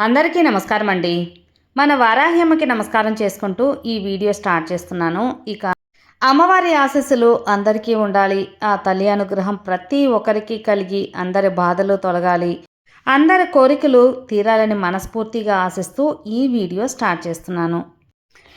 అందరికీ నమస్కారం అండి మన వారాహ్యమ్మకి నమస్కారం చేసుకుంటూ ఈ వీడియో స్టార్ట్ చేస్తున్నాను. ఇక అమ్మవారి ఆశీస్సులు అందరికీ ఉండాలి. ఆ తల్లి అనుగ్రహం ప్రతి ఒక్కరికి కలిగి అందరి బాధలు తొలగాలి. అందరి కోరికలు తీరాలని మనస్ఫూర్తిగా ఆశిస్తూ ఈ వీడియో స్టార్ట్ చేస్తున్నాను.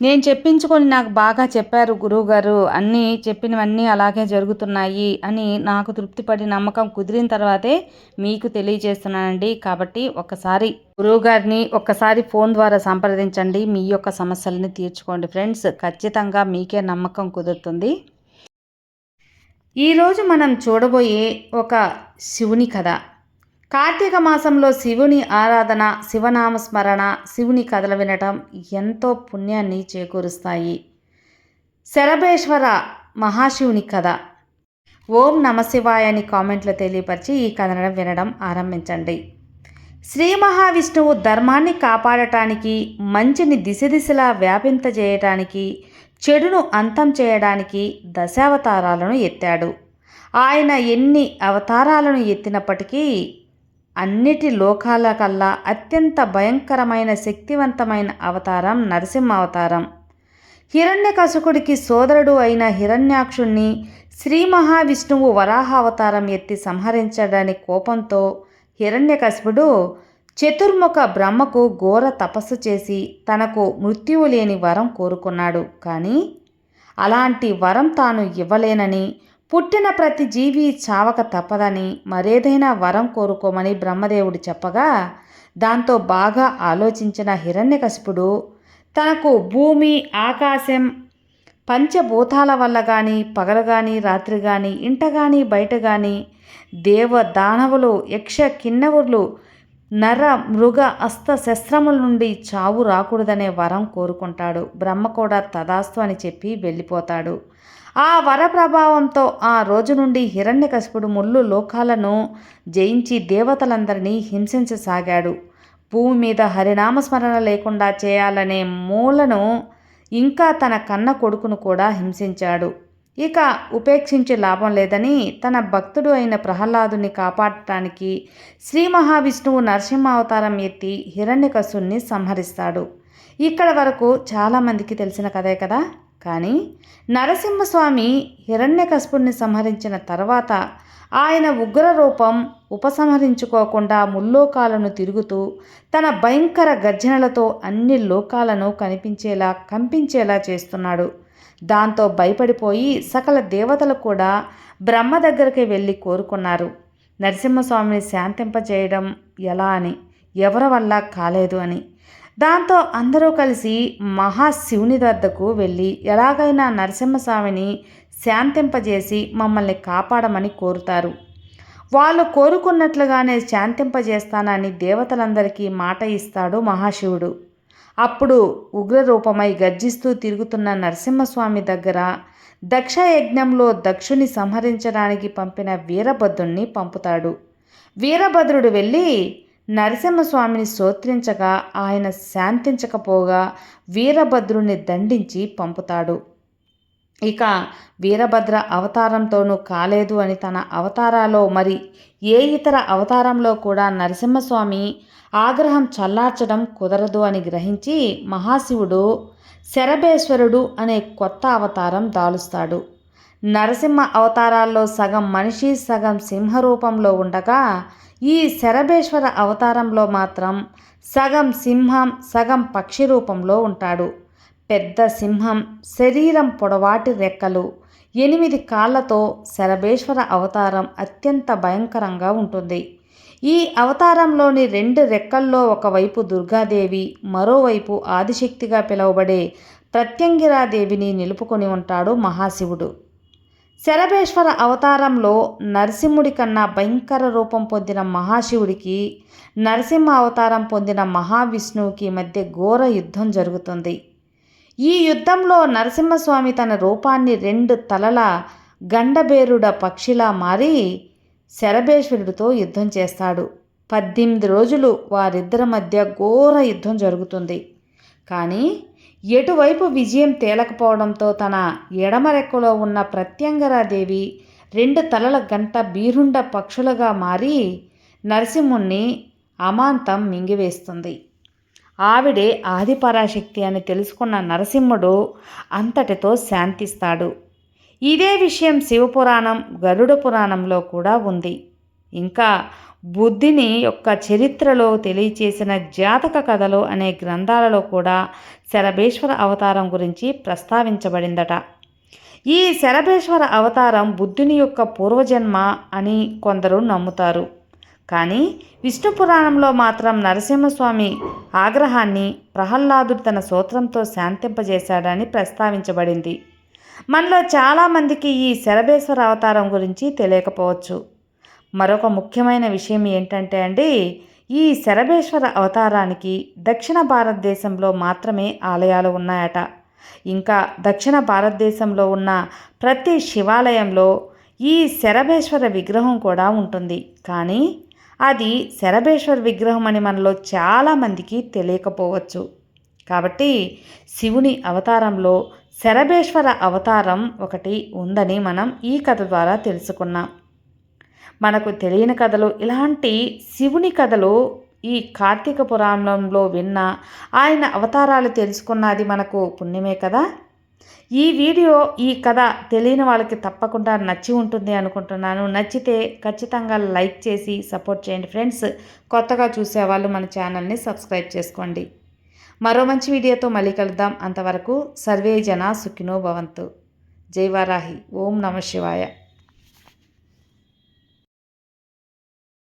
నేను చెప్పించుకొని నాకు బాగా చెప్పారు గురువుగారు. అన్నీ చెప్పినవన్నీ అలాగే జరుగుతున్నాయి అని నాకు తృప్తిపడి నమ్మకం కుదిరిన తర్వాతే మీకు తెలియజేస్తున్నానండి. కాబట్టి ఒకసారి గురువుగారిని ఒక్కసారి ఫోన్ ద్వారా సంప్రదించండి. మీ యొక్క సమస్యలని తీర్చుకోండి ఫ్రెండ్స్. ఖచ్చితంగా మీకే నమ్మకం కుదురుతుంది. ఈరోజు మనం చూడబోయే ఒక శివుని కథ. కార్తీక మాసంలో శివుని ఆరాధన శివనామస్మరణ శివుని కథలు వినటం ఎంతో పుణ్యాన్ని చేకూరుస్తాయి. శరభేశ్వర మహాశివుని కథ. ఓం నమశివాయ అని కామెంట్లో తెలియపరిచి ఈ కథను వినడం ఆరంభించండి. శ్రీ మహావిష్ణువు ధర్మాన్ని కాపాడటానికి మంచిని దిశ దిశలా వ్యాపింపజేయటానికి చెడును అంతం చేయడానికి దశావతారాలను ఎత్తాడు. ఆయన ఎన్ని అవతారాలను ఎత్తినప్పటికీ అన్నిటి లోకాల కల్లా అత్యంత భయంకరమైన శక్తివంతమైన అవతారం నరసింహ అవతారం హిరణ్యకశకుడికి సోదరుడు అయిన హిరణ్యాక్షుణ్ణి శ్రీ మహావిష్ణువు వరాహ అవతారం ఎత్తి సంహరించడానికి కోపంతో హిరణ్యకశిపుడు చతుర్ముఖ బ్రహ్మకు ఘోర తపస్సు చేసి తనకు మృత్యువు లేని వరం కోరుకున్నాడు. కానీ అలాంటి వరం తాను ఇవ్వలేనని పుట్టిన ప్రతి జీవి చావక తప్పదని మరేదైనా వరం కోరుకోమని బ్రహ్మదేవుడు చెప్పగా దాంతో బాగా ఆలోచించిన హిరణ్యకశిపుడు తనకు భూమి ఆకాశం పంచభూతాల వల్ల కానీ పగలు కానీ రాత్రి కానీ ఇంట కానీ బయట కానీ దేవ దానవులు యక్ష కిన్నవులు నర మృగ అస్త శస్త్రముల నుండి చావు రాకూడదనే వరం కోరుకుంటాడు. బ్రహ్మ కూడా తదాస్తు అని చెప్పి వెళ్ళిపోతాడు. ఆ వర ప్రభావంతో ఆ రోజు నుండి హిరణ్యకశిపుడు ముళ్ళు లోకాలను జయించి దేవతలందరినీ హింసించసాగాడు. భూమి మీద హరినామస్మరణ లేకుండా చేయాలనే మూలను ఇంకా తన కన్న కొడుకును కూడా హింసించాడు. ఇక ఉపేక్షించే లాభం లేదని తన భక్తుడు అయిన ప్రహ్లాదుని కాపాడటానికి శ్రీ మహావిష్ణువు నరసింహావతారం ఎత్తి హిరణ్యకసుని సంహరిస్తాడు. ఇక్కడ వరకు చాలామందికి తెలిసిన కథే కదా. కానీ నరసింహస్వామి హిరణ్యకశపుణ్ణి సంహరించిన తర్వాత ఆయన ఉగ్ర రూపం ఉపసంహరించుకోకుండా ముల్లోకాలను తిరుగుతూ తన భయంకర గర్జనలతో అన్ని లోకాలను కనిపించేలా కంపించేలా చేస్తున్నాడు. దాంతో భయపడిపోయి సకల దేవతలు కూడా బ్రహ్మ దగ్గరికి వెళ్ళి కోరుకున్నారు. నరసింహస్వామిని శాంతింపజేయడం ఎలా అని? ఎవరి వల్ల కాలేదు అని. దాంతో అందరూ కలిసి మహాశివుని వద్దకు వెళ్ళి ఎలాగైనా నరసింహస్వామిని శాంతింపజేసి మమ్మల్ని కాపాడమని కోరుతారు. వాళ్ళు కోరుకున్నట్లుగానే శాంతింపజేస్తానని దేవతలందరికీ మాట ఇస్తాడు మహాశివుడు. అప్పుడు ఉగ్రరూపమై గర్జిస్తూ తిరుగుతున్న నరసింహస్వామి దగ్గర దక్షయజ్ఞంలో దక్షుని సంహరించడానికి పంపిన వీరభద్రుణ్ణి పంపుతాడు. వీరభద్రుడు వెళ్ళి నరసింహస్వామిని స్తోత్రించగా ఆయన శాంతించకపోగా వీరభద్రుణ్ణి దండించి పంపుతాడు. ఇక వీరభద్ర అవతారంతోనూ కాలేదు అని తన అవతారాలో మరి ఏ ఇతర అవతారంలో కూడా నరసింహస్వామి ఆగ్రహం చల్లార్చడం కుదరదు అని గ్రహించి మహాశివుడు శరభేశ్వరుడు అనే కొత్త అవతారం దాలుస్తాడు. నరసింహ అవతారాల్లో సగం మనిషి సగం సింహ రూపంలో ఉండగా ఈ శరభేశ్వర అవతారంలో మాత్రం సగం సింహం సగం పక్షి రూపంలో ఉంటాడు. పెద్ద సింహం శరీరం పొడవాటి రెక్కలు ఎనిమిది కాళ్ళతో శరభేశ్వర అవతారం అత్యంత భయంకరంగా ఉంటుంది. ఈ అవతారంలోని రెండు రెక్కల్లో ఒకవైపు దుర్గాదేవి మరోవైపు ఆదిశక్తిగా పిలువబడే ప్రత్యంగిరాదేవిని నిలుపుకొని ఉంటాడు మహాశివుడు. శరభేశ్వర అవతారంలో నరసింహుడి కన్నా భయంకర రూపం పొందిన మహాశివుడికి నరసింహ అవతారం పొందిన మహావిష్ణువుకి మధ్య ఘోర యుద్ధం జరుగుతుంది. ఈ యుద్ధంలో నరసింహస్వామి తన రూపాన్ని రెండు తలల గండబేరుడ పక్షిలా మారి శరభేశ్వరుడితో యుద్ధం చేస్తాడు. పద్దెనిమిది రోజులు వారిద్దరి మధ్య ఘోర యుద్ధం జరుగుతుంది. కానీ ఎటువైపు విజయం తేలకపోవడంతో తన ఎడమ రెక్కలో ఉన్న ప్రత్యంగరాదేవి రెండు తలల గంట బీరుండ పక్షులుగా మారి నరసింహుణ్ణి అమాంతం మింగివేస్తుంది. ఆవిడే ఆదిపరాశక్తి అని తెలుసుకున్న నరసింహుడు అంతటితో శాంతిస్తాడు. ఇదే విషయం శివపురాణం గరుడ పురాణంలో కూడా ఉంది. ఇంకా బుద్ధిని యొక్క చరిత్రలో తెలియచేసిన జాతక కథలు అనే గ్రంథాలలో కూడా శరభేశ్వర అవతారం గురించి ప్రస్తావించబడిందట. ఈ శరభేశ్వర అవతారం బుద్ధుని యొక్క పూర్వజన్మ అని కొందరు నమ్ముతారు. కానీ విష్ణు పురాణంలో మాత్రం నరసింహస్వామి ఆగ్రహాన్ని ప్రహ్లాదుడు తన సూత్రంతో శాంతింపజేశాడని ప్రస్తావించబడింది. మనలో చాలామందికి ఈ శరభేశ్వర అవతారం గురించి తెలియకపోవచ్చు. మరొక ముఖ్యమైన విషయం ఏంటంటే అండి ఈ శరభేశ్వర అవతారానికి దక్షిణ భారతదేశంలో మాత్రమే ఆలయాలు ఉన్నాయట. ఇంకా దక్షిణ భారతదేశంలో ఉన్న ప్రతి శివాలయంలో ఈ శరభేశ్వర విగ్రహం కూడా ఉంటుంది. కానీ అది శరభేశ్వర విగ్రహం అని మనలో చాలామందికి తెలియకపోవచ్చు. కాబట్టి శివుని అవతారంలో శరభేశ్వర అవతారం ఒకటి ఉందని మనం ఈ కథ ద్వారా తెలుసుకున్నాం. మనకు తెలియని కథలు ఇలాంటి శివుని కథలు ఈ కార్తీక పురాణంలో విన్న ఆయన అవతారాలు తెలుసుకున్నది మనకు పుణ్యమే కదా? ఈ వీడియో ఈ కథ తెలియని వాళ్ళకి తప్పకుండా నచ్చి ఉంటుంది అనుకుంటున్నాను. నచ్చితే ఖచ్చితంగా లైక్ చేసి సపోర్ట్ చేయండి ఫ్రెండ్స్. కొత్తగా చూసేవాళ్ళు మన ఛానల్ని సబ్స్క్రైబ్ చేసుకోండి. మరో మంచి వీడియోతో మళ్ళీ కలుద్దాం. అంతవరకు సర్వే జన సుఖినో భవంతు. జై వారాహి. ఓం నమ శివాయ.